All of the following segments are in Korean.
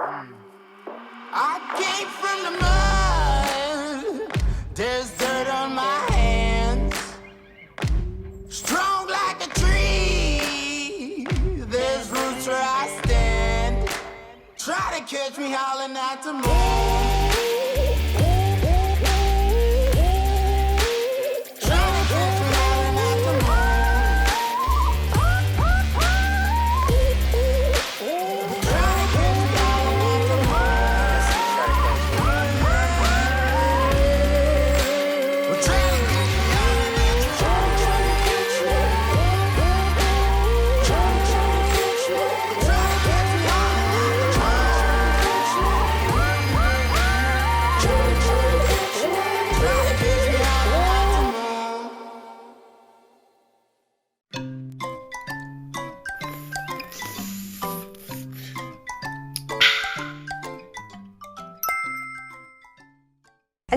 I came from the mud. There's dirt on my hands. Strong like a tree. There's roots where I stand. Try to catch me howling at the moon.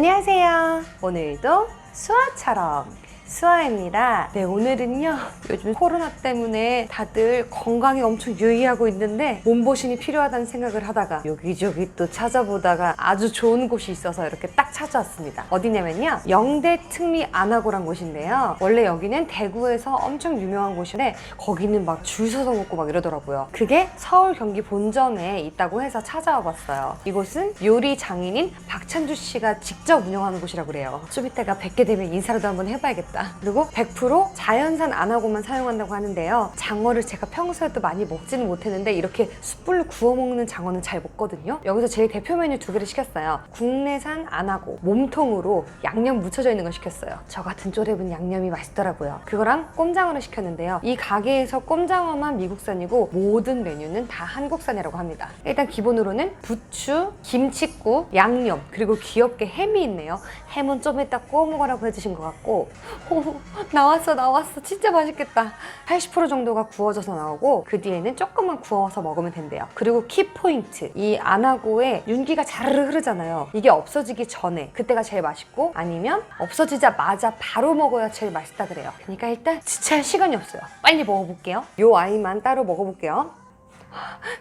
안녕하세요. 오늘도 수아처럼 수아입니다. 네, 오늘은요. 요즘 코로나 때문에 다들 건강에 엄청 유의하고 있는데 몸보신이 필요하다는 생각을 하다가 여기저기 또 찾아보다가 아주 좋은 곳이 있어서 이렇게 딱 찾아왔습니다. 어디냐면요. 영대 특미 안하고란 곳인데요. 원래 여기는 대구에서 엄청 유명한 곳인데 거기는 막 줄 서서 먹고 막 이러더라고요. 그게 서울 경기 본점에 있다고 해서 찾아와 봤어요. 이곳은 요리 장인인 박찬주 씨가 직접 운영하는 곳이라고 그래요. 좀 이따가 뵙게 되면 인사라도 한번 해봐야겠다. 그리고 100% 자연산 안하고만 사용한다고 하는데요. 장어를 제가 평소에도 많이 먹지는 못했는데 이렇게 숯불로 구워 먹는 장어는 잘 먹거든요. 여기서 제일 대표 메뉴 두 개를 시켰어요. 국내산 안하고 몸통으로 양념 묻혀져 있는 걸 시켰어요. 저 같은 쪼렙은 양념이 맛있더라고요. 그거랑 꼼장어를 시켰는데요. 이 가게에서 꼼장어만 미국산이고 모든 메뉴는 다 한국산이라고 합니다. 일단 기본으로는 부추, 김치국, 양념 그리고 귀엽게 햄이 있네요. 햄은 좀 이따 구워 먹으라고 해주신 것 같고 오, 나왔어 나왔어. 진짜 맛있겠다. 80% 정도가 구워져서 나오고 그 뒤에는 조금만 구워서 먹으면 된대요. 그리고 키포인트 이 안하고에 윤기가 자르르 흐르잖아요. 이게 없어지기 전에 그때가 제일 맛있고 아니면 없어지자마자 바로 먹어야 제일 맛있다 그래요. 그러니까 일단 지체할 시간이 없어요. 빨리 먹어볼게요. 요 아이만 따로 먹어볼게요.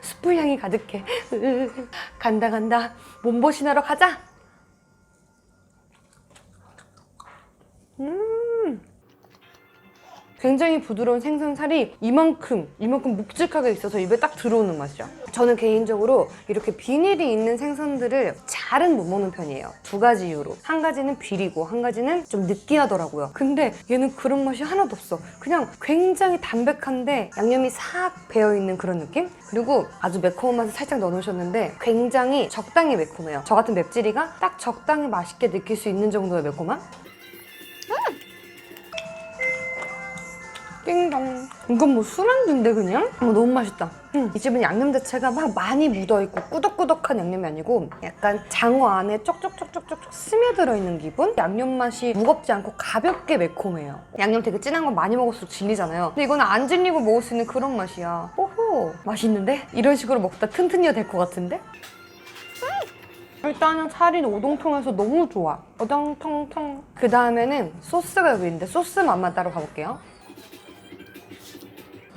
숯불 향이 가득해. 간다 간다. 몸보신하러 가자 굉장히 부드러운 생선살이 이만큼 이만큼 묵직하게 있어서 입에 딱 들어오는 맛이야. 저는 개인적으로 이렇게 비닐이 있는 생선들을 잘은 못 먹는 편이에요. 두 가지 이유로. 한 가지는 비리고 한 가지는 좀 느끼하더라고요. 근데 얘는 그런 맛이 하나도 없어. 그냥 굉장히 담백한데 양념이 싹 배어 있는 그런 느낌? 그리고 아주 매콤한 맛을 살짝 넣어놓으셨는데 굉장히 적당히 매콤해요. 저 같은 맵찔이가 딱 적당히 맛있게 느낄 수 있는 정도의 매콤함? 띵동. 이건 뭐 술안주인데 그냥? 어, 너무 맛있다. 음, 이 집은 양념 자체가 막 많이 묻어있고 꾸덕꾸덕한 양념이 아니고 약간 장어 안에 쪽쪽쪽쪽쪽 스며들어 있는 기분? 양념 맛이 무겁지 않고 가볍게 매콤해요. 양념 되게 진한 거 많이 먹을수록 질리잖아요. 근데 이거는 안 질리고 먹을 수 있는 그런 맛이야. 오호, 맛있는데? 이런 식으로 먹다 튼튼이가 될 것 같은데? 일단은 살이 오동통해서 너무 좋아. 오동통통. 그 다음에는 소스가 여기 있는데 소스 맛만 따로 가볼게요.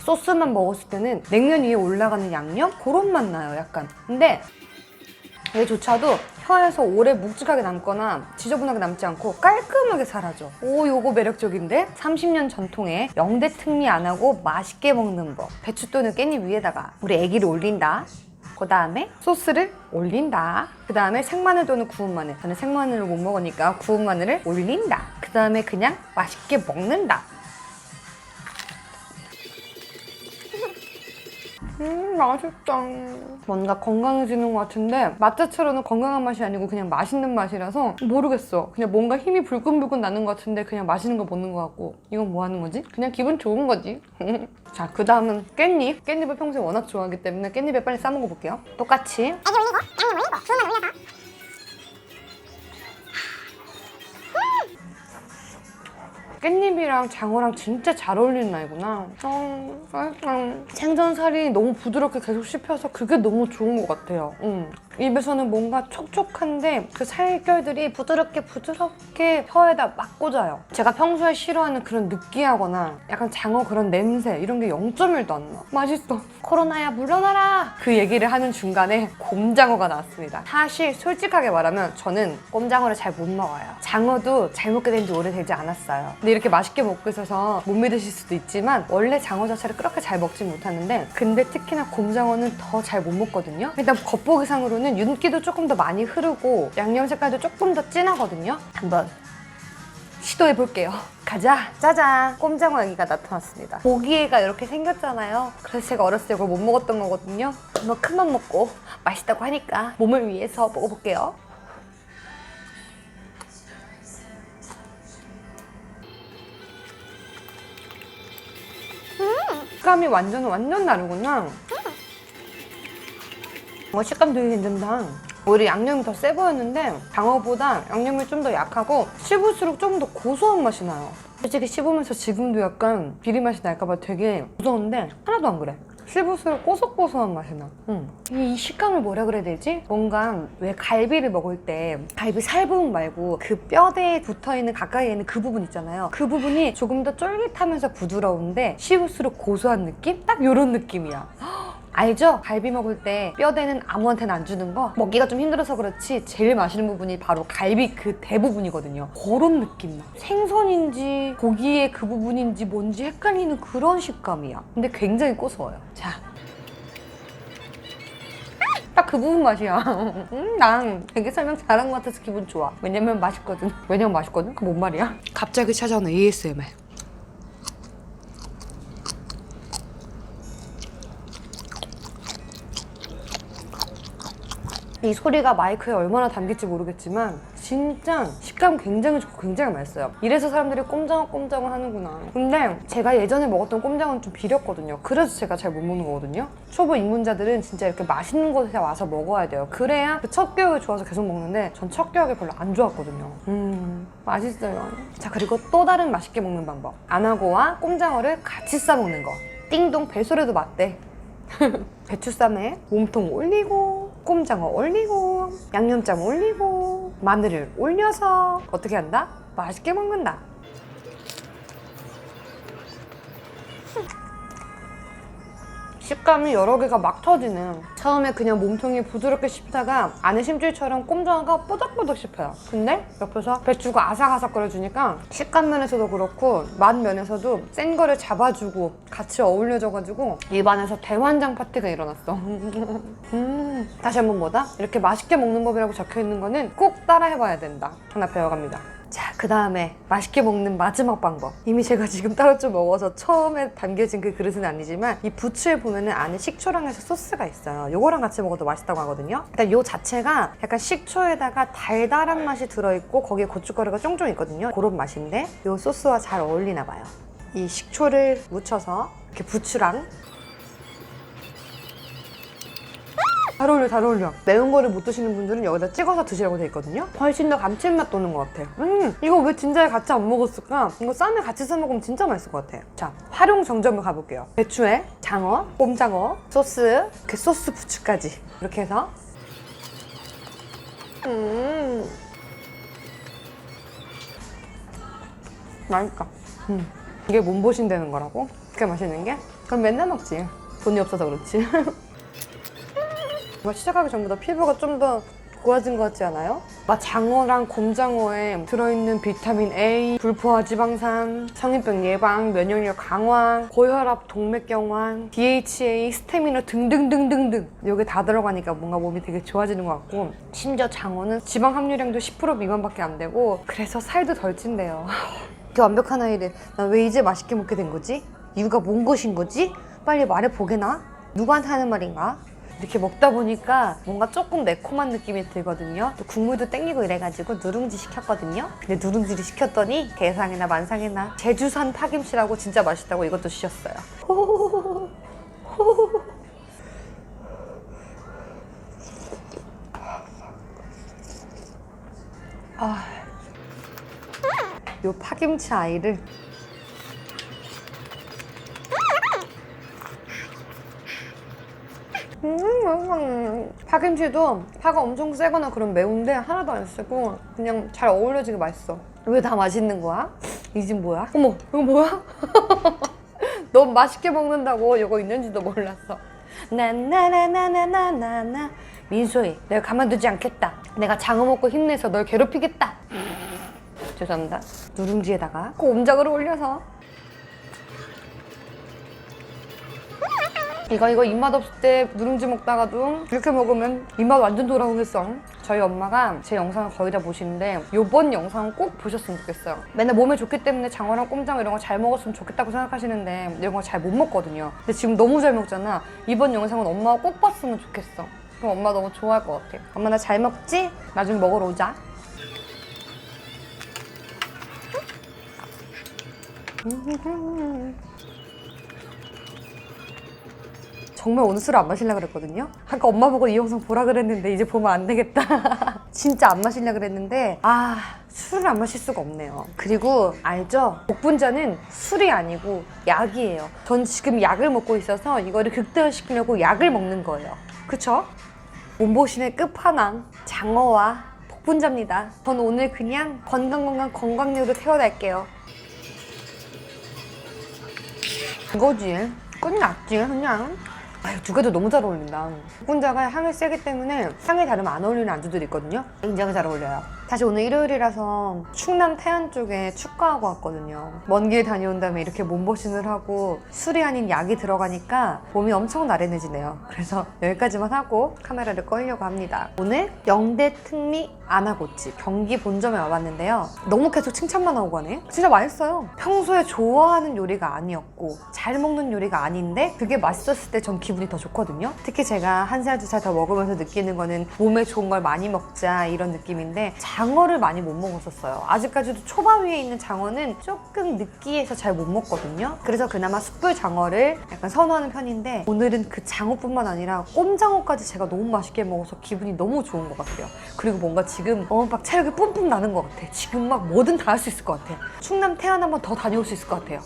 소스만 먹었을 때는 냉면 위에 올라가는 양념? 그런 맛 나요, 약간. 근데 얘조차도 혀에서 오래 묵직하게 남거나 지저분하게 남지 않고 깔끔하게 사라져. 오, 요거 매력적인데? 30년 전통의 영대 특미 안 하고 맛있게 먹는 법. 배추 또는 깻잎 위에다가 우리 애기를 올린다. 그 다음에 소스를 올린다. 그 다음에 생마늘 또는 구운 마늘. 저는 생마늘을 못 먹으니까 구운 마늘을 올린다. 그 다음에 그냥 맛있게 먹는다. 음 맛있다. 뭔가 건강해지는 것 같은데 맛 자체로는 건강한 맛이 아니고 그냥 맛있는 맛이라서 모르겠어. 그냥 뭔가 힘이 불끈불끈 나는 것 같은데 그냥 맛있는 거 먹는 것 같고. 이건 뭐 하는 거지? 그냥 기분 좋은 거지. 자 그 다음은 깻잎. 깻잎을 평소에 워낙 좋아하기 때문에 깻잎에 빨리 싸먹어 볼게요. 똑같이. 애기 올리고 양념 올리고. 마늘 올려서 깻잎이랑 장어랑 진짜 잘 어울리는 날구나. 어, 맛있다. 생선살이 너무 부드럽게 계속 씹혀서 그게 너무 좋은 것 같아요. 음. 입에서는 뭔가 촉촉한데 그 살결들이 부드럽게 부드럽게 혀에다 막 꽂아요. 제가 평소에 싫어하는 그런 느끼하거나 약간 장어 그런 냄새 이런 게 0.1도 안 나. 맛있어. 코로나야 물러나라. 그 얘기를 하는 중간에 곰장어가 나왔습니다. 사실 솔직하게 말하면 저는 곰장어를 잘 못 먹어요. 장어도 잘 먹게 된 지 오래되지 않았어요. 근데 이렇게 맛있게 먹고 있어서 못 믿으실 수도 있지만 원래 장어 자체를 그렇게 잘 먹진 못하는데 근데 특히나 곰장어는 더 잘 못 먹거든요. 일단 겉보기상으로는 윤기도 조금 더 많이 흐르고 양념 색깔도 조금 더 진하거든요. 한번 시도해 볼게요. 가자. 짜잔. 꼼장어 아기가 나타났습니다. 고기애가 이렇게 생겼잖아요. 그래서 제가 어렸을 때 이걸 못 먹었던 거거든요. 너 큰맘 먹고 맛있다고 하니까 몸을 위해서 먹어볼게요. 식감이 완전 완전 다르구나. 어, 식감 되게 괜찮다. 오히려 양념이 더 세 보였는데 장어보다 양념이 좀 더 약하고 씹을수록 좀 더 고소한 맛이 나요. 솔직히 씹으면서 지금도 약간 비리 맛이 날까봐 되게 무서운데 하나도 안 그래. 씹을수록 고소고소한 맛이 나. 응. 이 식감을 뭐라 그래야 되지? 뭔가 왜 갈비를 먹을 때 갈비 살 부분 말고 그 뼈대에 붙어 있는 가까이에 있는 그 부분 있잖아요. 그 부분이 조금 더 쫄깃하면서 부드러운데 씹을수록 고소한 느낌? 딱 이런 느낌이야. 알죠? 갈비 먹을 때 뼈대는 아무한테나 안 주는 거 먹기가 좀 힘들어서 그렇지 제일 맛있는 부분이 바로 갈비 그 대부분이거든요 그런 느낌 나 생선인지 고기의 그 부분인지 뭔지 헷갈리는 그런 식감이야 근데 굉장히 고소해요 자 딱그 부분 맛이야. 음, 난 되게 설명 잘한 것 같아서 기분 좋아. 왜냐면 맛있거든. 왜냐면 맛있거든? 그 뭔 말이야? 갑자기 찾아오는 ASMR. 이 소리가 마이크에 얼마나 담길지 모르겠지만 진짜 식감 굉장히 좋고 굉장히 맛있어요. 이래서 사람들이 꼼장어 꼼장어 하는구나. 근데 제가 예전에 먹었던 꼼장어는 좀 비렸거든요. 그래서 제가 잘 못 먹는 거거든요. 초보 입문자들은 진짜 이렇게 맛있는 곳에 와서 먹어야 돼요. 그래야 그 첫 교육이 좋아서 계속 먹는데 전 첫 교육이 별로 안 좋았거든요. 음 맛있어요. 자 그리고 또 다른 맛있게 먹는 방법. 안하고와 꼼장어를 같이 싸 먹는 거. 띵동 벨소리도 맞대. 배추쌈에 몸통 올리고 꼼장어 올리고 양념장 올리고 마늘을 올려서 어떻게 한다? 맛있게 먹는다. 식감이 여러 개가 막 터지는 처음에 그냥 몸통이 부드럽게 씹다가 안에 심줄처럼 꼼장어가 뽀득뽀득 씹혀요. 근데 옆에서 배추가 아삭아삭거려주니까 식감 면에서도 그렇고 맛 면에서도 센 거를 잡아주고 같이 어울려져가지고 입안에서 대환장 파티가 일어났어. 음, 다시 한번 뭐다? 이렇게 맛있게 먹는 법이라고 적혀있는 거는 꼭 따라 해봐야 된다. 하나 배워갑니다 자, 그 다음에 맛있게 먹는 마지막 방법. 이미 제가 지금 따로 좀 먹어서 처음에 담겨진 그 그릇은 아니지만 이 부추에 보면은 안에 식초랑 해서 소스가 있어요. 요거랑 같이 먹어도 맛있다고 하거든요. 일단 요 자체가 약간 식초에다가 달달한 맛이 들어있고 거기에 고춧가루가 쫑쫑 있거든요. 그런 맛인데 요 소스와 잘 어울리나 봐요. 이 식초를 묻혀서 이렇게 부추랑 잘 어울려 잘 어울려. 매운 거를 못 드시는 분들은 여기다 찍어서 드시라고 돼 있거든요. 훨씬 더 감칠맛 도는 것 같아 음 이거 왜 진작에 같이 안 먹었을까? 이거 쌈에 같이 싸 먹으면 진짜 맛있을 것 같아 자 활용 정점을 가볼게요. 배추에 장어 꼼장어 소스 그 소스 부추까지. 이렇게 해서. 음. 맛있다. 음. 이게 몸보신 되는 거라고? 그게 맛있는 게? 그럼 맨날 먹지. 돈이 없어서 그렇지 뭔가 시작하기 전보다 피부가 좀 더 고와진 것 같지 않아요? 막 장어랑 곰장어에 들어있는 비타민 A, 불포화 지방산, 성인병 예방, 면역력 강화, 고혈압, 동맥경화, DHA, 스태미너 등등등등등 여기 다 들어가니까 뭔가 몸이 되게 좋아지는 것 같고 심지어 장어는 지방 함유량도 10% 미만밖에 안 되고 그래서 살도 덜 찐대요 이렇게 완벽한 아이를 나 왜 이제 맛있게 먹게 된 거지? 이유가 뭔 것인 거지? 빨리 말해보게나? 누구한테 하는 말인가? 이렇게 먹다 보니까 뭔가 조금 매콤한 느낌이 들거든요. 또 국물도 땡기고 이래가지고 누룽지 시켰거든요. 근데 누룽지를 시켰더니 개상이나 만상이나 제주산 파김치라고 진짜 맛있다고 이것도 주셨어요. 아, 요 파김치 아이를 음 파김치도 파가 엄청 세거나 그런 매운데 하나도 안 쓰고 그냥 잘 어울려지게 맛있어. 왜 다 맛있는 거야? 이 집 뭐야? 어머, 이거 뭐야? 너무 맛있게 먹는다고 이거 있는지도 몰랐어. 나나나나나나나 민소희, 내가 가만두지 않겠다. 내가 장어 먹고 힘내서 널 괴롭히겠다. 죄송합니다. 누룽지에다가 꼼장을 올려서 이거 이거 입맛 없을 때 누룽지 먹다가도 이렇게 먹으면 입맛 완전 돌아오겠어. 저희 엄마가 제 영상을 거의 다 보시는데 이번 영상 꼭 보셨으면 좋겠어요. 맨날 몸에 좋기 때문에 장어랑 꼼장 이런 거 잘 먹었으면 좋겠다고 생각하시는데 이런 거 잘 못 먹거든요. 근데 지금 너무 잘 먹잖아. 이번 영상은 엄마가 꼭 봤으면 좋겠어. 그럼 엄마 너무 좋아할 것 같아. 엄마 나 잘 먹지? 나중에 먹으러 오자. 정말 오늘 술안 마시려고 그랬거든요. 아까 엄마 보고 이 영상 보라 그랬는데 이제 보면 안 되겠다. 진짜 안 마시려고 그랬는데 아 술을 안 마실 수가 없네요. 그리고 알죠? 복분자는 술이 아니고 약이에요. 전 지금 약을 먹고 있어서 이거를 극대화시키려고 약을 먹는 거예요. 그쵸? 몸보신의 끝판왕 장어와 복분자입니다. 전 오늘 그냥 건강건강 건강력을 태워낼게요. 이거지. 끝났지 그냥. 아유, 두 개도 너무 잘 어울린다. 복분자가 향이 세기 때문에 향이 다르면 안 어울리는 안주들이 있거든요. 굉장히 잘 어울려요. 사실 오늘 일요일이라서 충남 태안 쪽에 축가하고 왔거든요. 먼 길 다녀온 다음에 이렇게 몸보신을 하고 술이 아닌 약이 들어가니까 몸이 엄청 나른해지네요. 그래서 여기까지만 하고 카메라를 꺼려고 합니다. 오늘 영대 특미 아나고치 경기 본점에 와봤는데요. 너무 계속 칭찬만 하고 가네. 진짜 맛있어요. 평소에 좋아하는 요리가 아니었고 잘 먹는 요리가 아닌데 그게 맛있었을 때 전 기분이 더 좋거든요. 특히 제가 한 살 두 살 더 먹으면서 느끼는 거는 몸에 좋은 걸 많이 먹자 이런 느낌인데 장어를 많이 못 먹었었어요. 아직까지도 초밥 위에 있는 장어는 조금 느끼해서 잘 못 먹거든요. 그래서 그나마 숯불 장어를 약간 선호하는 편인데 오늘은 그 장어뿐만 아니라 꼼장어까지 제가 너무 맛있게 먹어서 기분이 너무 좋은 것 같아요. 그리고 뭔가 지금 어, 막 체력이 뿜뿜 나는 것 같아. 지금 막 뭐든 다 할 수 있을 것 같아. 충남 태안 한번 더 다녀올 수 있을 것 같아요.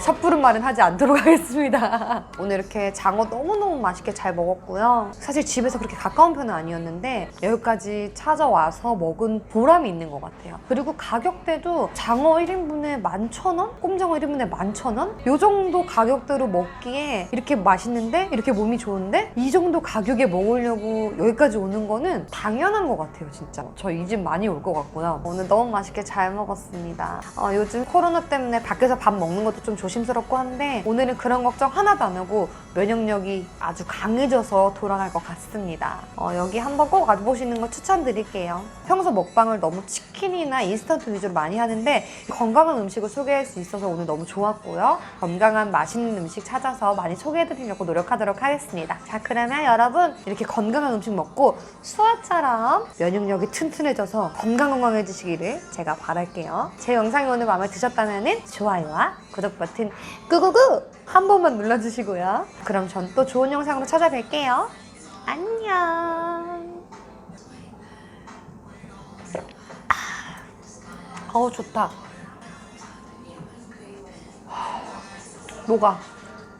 섣부른 말은 하지 않도록 하겠습니다. 오늘 이렇게 장어 너무너무 맛있게 잘 먹었고요. 사실 집에서 그렇게 가까운 편은 아니었는데 여기까지 찾아와서 먹은 보람이 있는 것 같아요. 그리고 가격대도 장어 1인분에 11,000원? 꼼장어 1인분에 11,000원? 요 정도 가격대로 먹기에 이렇게 맛있는데 이렇게 몸이 좋은데 이 정도 가격에 먹으려고 여기까지 오는 거는 당연한 것 같아요, 진짜. 저 이 집 많이 올 것 같고요. 오늘 너무 맛있게 잘 먹었습니다. 어, 요즘 코로나 때문에 밖에서 밥 먹는 것도 좀 조심스럽고 한데 오늘은 그런 걱정 하나도 안 하고 면역력이 아주 강해져서 돌아갈 것 같습니다. 어, 여기 한번 꼭 와보시는 거 추천드릴게요. 평소 먹방을 너무 치킨이나 인스턴트 위주로 많이 하는데 건강한 음식을 소개할 수 있어서 오늘 너무 좋았고요. 건강한 맛있는 음식 찾아서 많이 소개해드리려고 노력하도록 하겠습니다. 자 그러면 여러분 이렇게 건강한 음식 먹고 수아처럼 면역력이 튼튼해져서 건강건강해지시기를 제가 바랄게요. 제 영상이 오늘 마음에 드셨다면 좋아요와 구독 버튼 끄구구 한 번만 눌러주시고요. 그럼 전 또 좋은 영상으로 찾아뵐게요. 안녕. 어우 좋다. 녹아.